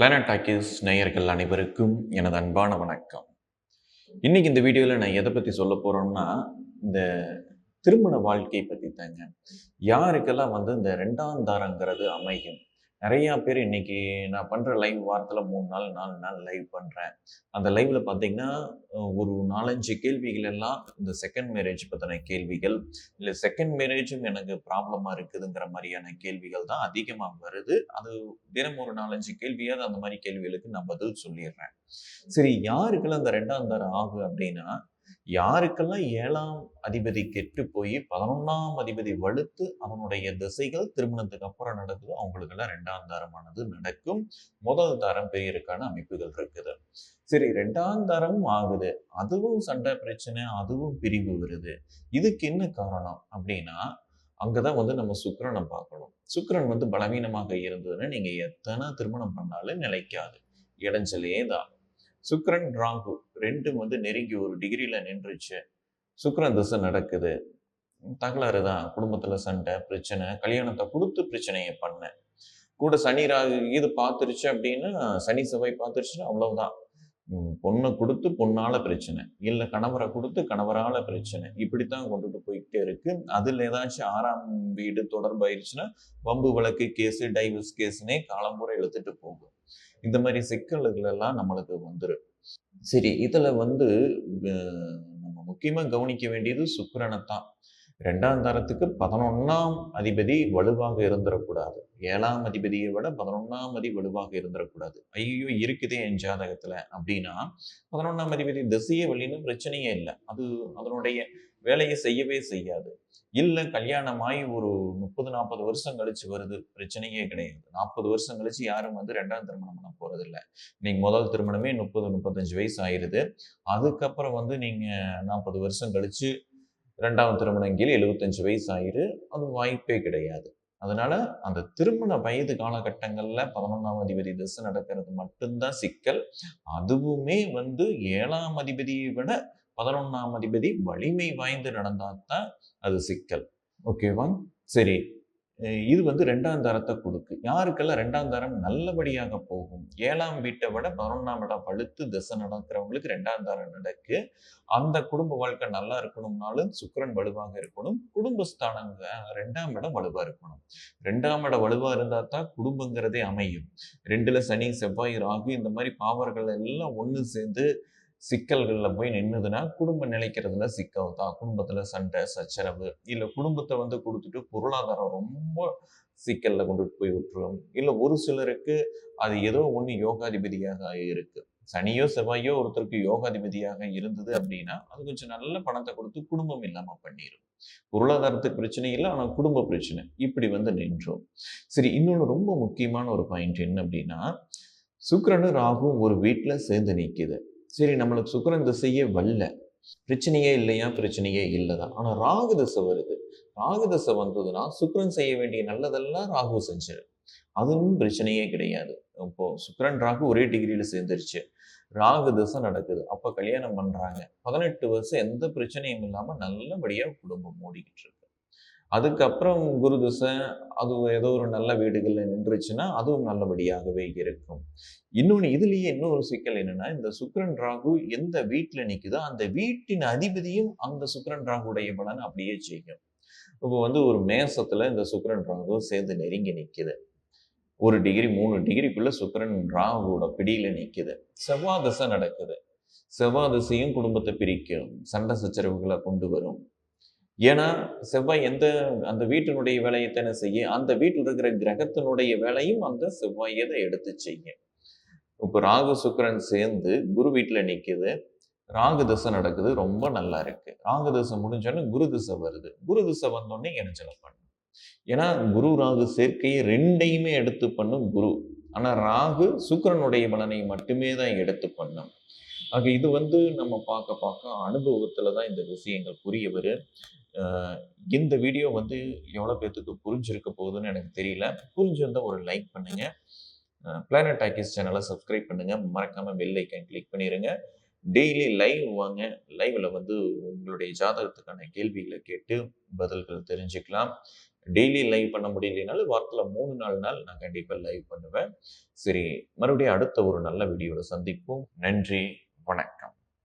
Planet talkies நேயர்கள் அனைவருக்கும் எனது அன்பான வணக்கம். இன்னைக்கு இந்த வீடியோவில் நான் எதை பற்றி சொல்ல போகிறோம்னா இந்த திருமண வாழ்க்கை பற்றி தாங்க. யாருக்கெல்லாம் வந்து இந்த ரெண்டாம் தாரங்கிறது அமையும்? நிறையா பேர் இன்னைக்கு நான் பண்ணுற லைவ் வாரத்தில் மூணு நாள் நாலு நாள் லைவ் பண்ணுறேன் அந்த லைவில் பார்த்தீங்கன்னா ஒரு நாலஞ்சு கேள்விகள் எல்லாம் இந்த செகண்ட் மேரேஜ் பற்றின கேள்விகள் இல்லை செகண்ட் மேரேஜும் எனக்கு ப்ராப்ளமாக இருக்குதுங்கிற மாதிரியான கேள்விகள் தான் அதிகமாக வருது. அது தினம் ஒரு நாலஞ்சு கேள்வியாவது அந்த மாதிரி கேள்விகளுக்கு நான் பதில் சொல்லிடுறேன். சரி யாருக்கெல்லாம் அந்த ரெண்டாம் தரம் ஆகு அப்படின்னா யாருக்கெல்லாம் ஏழாம் அதிபதி கெட்டு போய் பதினொன்னாம் அதிபதி வலுத்து அவனுடைய திசைகள் திருமணத்துக்கு அப்புறம் நடக்குதோ அவங்களுக்கெல்லாம் ரெண்டாம் தாரமானது நடக்கும். முதல் தாரம் பெரியருக்கான அமைப்புகள் இருக்குது. சரி ரெண்டாம் தாரமும் ஆகுது. அதுவும் சண்டை பிரச்சனை அதுவும் பிரிவு வருது. இதுக்கு என்ன காரணம் அப்படின்னா அங்கதான் வந்து நம்ம சுக்கிரனை பார்க்கணும். சுக்கரன் வந்து பலவீனமாக இருந்ததுன்னா நீங்க எத்தனை திருமணம் பண்ணாலும் நிலைக்காது. இடைஞ்சலே தான். சுக்ரன் ராகு ரெண்டும் வந்து நெருங்கி ஒரு டிகிரியில நின்றுச்சு. சுக்ரன் திசை நடக்குது. தகராறு தான். குடும்பத்தில் சண்டை பிரச்சனை கல்யாணத்தை கொடுத்து பிரச்சனையை பண்ணேன் கூட சனி ராகு இது பார்த்துருச்சு அப்படின்னா சனி செவ்வாய் பார்த்துருச்சுன்னா அவ்வளவுதான். பொண்ணை கொடுத்து பொண்ணால பிரச்சனை. இல்லை கணவரை கொடுத்து கணவரால பிரச்சனை. இப்படித்தான் கொண்டுட்டு போய்கிட்டே இருக்கு. அதில் ஏதாச்சும் ஆறாம் வீடு தொடர்பாயிருச்சுன்னா வம்பு வழக்கு கேஸு டைவர்ஸ் கேஸ்னே காலம்பூரை இழுத்துட்டு போகும். இந்த மாதிரி சிக்கல்கள் எல்லாம் நம்மளுக்கு வந்துடும் சரி இதுல வந்து நம்ம முக்கியமா கவனிக்க வேண்டியது சுக்கிரனை தான் ரெண்டாம் தரத்துக்கு பதினொன்றாம் அதிபதி வலுவாக இருந்துடக்கூடாது ஏழாம் அதிபதியை விட பதினொன்றாம் அதி வலுவாக இருந்துடக்கூடாது ஐயோ இருக்குதே என் ஜாதகத்தில் அப்படின்னா பதினொன்றாம் அதிபதி திசையே வழின்னு பிரச்சனையே இல்லை. அது அதனுடைய வேலையை செய்யவே செய்யாது. இல்லை கல்யாணமாகி ஒரு முப்பது நாற்பது வருஷம் கழிச்சு வருது. பிரச்சனையே கிடையாது. நாற்பது வருஷம் கழிச்சு யாரும் வந்து ரெண்டாம் திருமணம் பண்ண போகிறதில்ல நீங்க முதல் திருமணமே முப்பது முப்பத்தஞ்சு வயசு ஆயிருது. அதுக்கப்புறம் வந்து நீங்க நாற்பது வருஷம் கழிச்சு ரெண்டாவது திருமணம் கீழே எழுபத்தஞ்சு வயசு ஆயிரு. அது வாய்ப்பே கிடையாது. அதனால அந்த திருமண வயது காலகட்டங்களில் பதினொன்றாம் அதிபதி திசை நடக்கிறது மட்டும்தான் சிக்கல். அதுவுமே வந்து ஏழாம் அதிபதியை விட பதினொன்றாம் அதிபதி வலிமை வாய்ந்து நடந்தாதான் அது சிக்கல். ஓகேவா? சரி. இது வந்து ரெண்டாம் தரத்தை கொடுக்கு. யாருக்கெல்லாம் ரெண்டாம் தரம் நல்லபடியாக போகும்? ஏழாம் வீட்டை விட பதினொன்றாம் இடம் பழுத்து திசை நடக்கிறவங்களுக்கு ரெண்டாம் தரம் நடக்கு. அந்த குடும்ப வாழ்க்கை நல்லா இருக்கணும்னாலும் சுக்கரன் வலுவாக இருக்கணும். குடும்பஸ்தானங்க ரெண்டாம் இடம் வலுவா இருக்கணும். ரெண்டாம் இடம் வலுவா இருந்தால் தான் குடும்பங்கிறதே அமையும். ரெண்டுல சனி செவ்வாய் ராகு இந்த மாதிரி பாவர்கள் எல்லாம் ஒண்ணு சேர்ந்து சிக்கல்களில் போய் நின்றுதுன்னா குடும்பம் நிலைக்கிறதுல சிக்கல் தான். குடும்பத்தில் சண்டை சச்சரவு இல்லை குடும்பத்தை வந்து கொடுத்துட்டு பொருளாதாரம் ரொம்ப சிக்கலில் கொண்டுட்டு போய் விட்டுரும். இல்லை ஒரு சிலருக்கு அது ஏதோ ஒன்று யோகாதிபதியாக இருக்கு. சனியோ செவ்வாயோ ஒருத்தருக்கு யோகாதிபதியாக இருந்தது அப்படின்னா அது கொஞ்சம் நல்ல பணத்தை கொடுத்து குடும்பம் இல்லாமல் பண்ணிடும் பொருளாதாரத்துக்கு பிரச்சனை இல்லை ஆனால் குடும்ப பிரச்சனை. இப்படி வந்து நின்றோம். சரி இன்னொன்று ரொம்ப முக்கியமான ஒரு பாயிண்ட் என்ன அப்படின்னா சுக்கரனு ராகும் ஒரு வீட்டில் சேர்ந்து நிற்கிது சரி நம்மளுக்கு சுக்கரன் திசையே வரல. பிரச்சனையே இல்லையா? பிரச்சனையே இல்லைதான். ஆனால் ராகு திசை வருது. ராகு திசை வந்ததுன்னா சுக்கரன் செய்ய வேண்டிய நல்லதெல்லாம் ராகு செஞ்சிரு அதுவும் பிரச்சனையே கிடையாது. இப்போ சுக்கரன் ராகு ஒரே டிகிரியில சேர்ந்துருச்சு. ராகு திசை நடக்குது. அப்போ கல்யாணம் பண்றாங்க. பதினெட்டு வருஷம் எந்த பிரச்சனையும் இல்லாமல் நல்லபடியாக குடும்பம் ஓடிக்கிட்டு இருக்கு. அதுக்கப்புறம் குரு திசை அது ஏதோ ஒரு நல்ல வீடுகள்ல நின்றுச்சுன்னா அதுவும் நல்லபடியாகவே இருக்கும். இன்னொன்னு இதுலயே இன்னொரு சிக்கல் என்னன்னா இந்த சுக்கிரன் ராகு எந்த வீட்டுல நிக்குதோ அந்த வீட்டின் அதிபதியும் அந்த சுக்கரன் ராகுடைய பலன் அப்படியே செய்யும் இப்போ வந்து ஒரு மேசத்துல இந்த சுக்கரன் ராகு சேர்ந்து நெருங்கி நிக்குது. ஒரு டிகிரி மூணு டிகிரிக்குள்ள சுக்கரன் ராகுவோட பிடியில நிக்குது. செவ்வாய் திசை நடக்குது. செவ்வாய் திசையும் குடும்பத்தை பிரிக்கும். சண்டை சச்சரவுகளை கொண்டு வரும். ஏன்னா செவ்வாய் எந்த அந்த வீட்டினுடைய வேலையை தானே செய்ய அந்த வீட்டில் இருக்கிற கிரகத்தினுடைய வேலையும் அந்த செவ்வாயை தான் எடுத்து செய்யும். இப்போ ராகு சுக்கிரன் சேர்ந்து குரு வீட்டில் நிற்கிது ராகு தசை நடக்குது. ரொம்ப நல்லா இருக்கு. ராகு தசை முடிஞ்சோடனே குரு திசை வருது. குரு திசை வந்தோடனே இணைச்சலை பண்ணும். ஏன்னா குரு ராகு சேர்க்கையை ரெண்டையுமே எடுத்து பண்ணும் குரு. ஆனால் ராகு சுக்கிரனுடைய பலனை மட்டுமே தான் எடுத்து பண்ணும். ஆக இது வந்து நம்ம பார்க்க பார்க்க அனுபவத்தில் தான் இந்த விஷயங்கள் புரிய வரும் இந்த வீடியோ வந்து எவ்வளோ பேர்த்துக்கு புரிஞ்சிருக்க போகுதுன்னு எனக்கு தெரியல. புரிஞ்சிருந்தால் ஒரு லைக் பண்ணுங்க. பிளானட் டாக்கிஸ் சேனலை சப்ஸ்கிரைப் பண்ணுங்க. மறக்காமல் பெல் ஐக்கன் கிளிக் பண்ணிடுங்க டெய்லி லைவ் வாங்க. லைவ்ல வந்து உங்களுடைய ஜாதகத்துக்கான கேள்விகளை கேட்டு பதில்கள் தெரிஞ்சுக்கலாம். டெய்லி லைவ் பண்ண முடியலனாலும் வாரத்தில் மூணு நாலு நாள் நான் கண்டிப்பாக லைவ் பண்ணுவேன். சரி மறுபடியும் அடுத்த ஒரு நல்ல வீடியோவில் சந்திப்போம். நன்றி. வணக்கம்.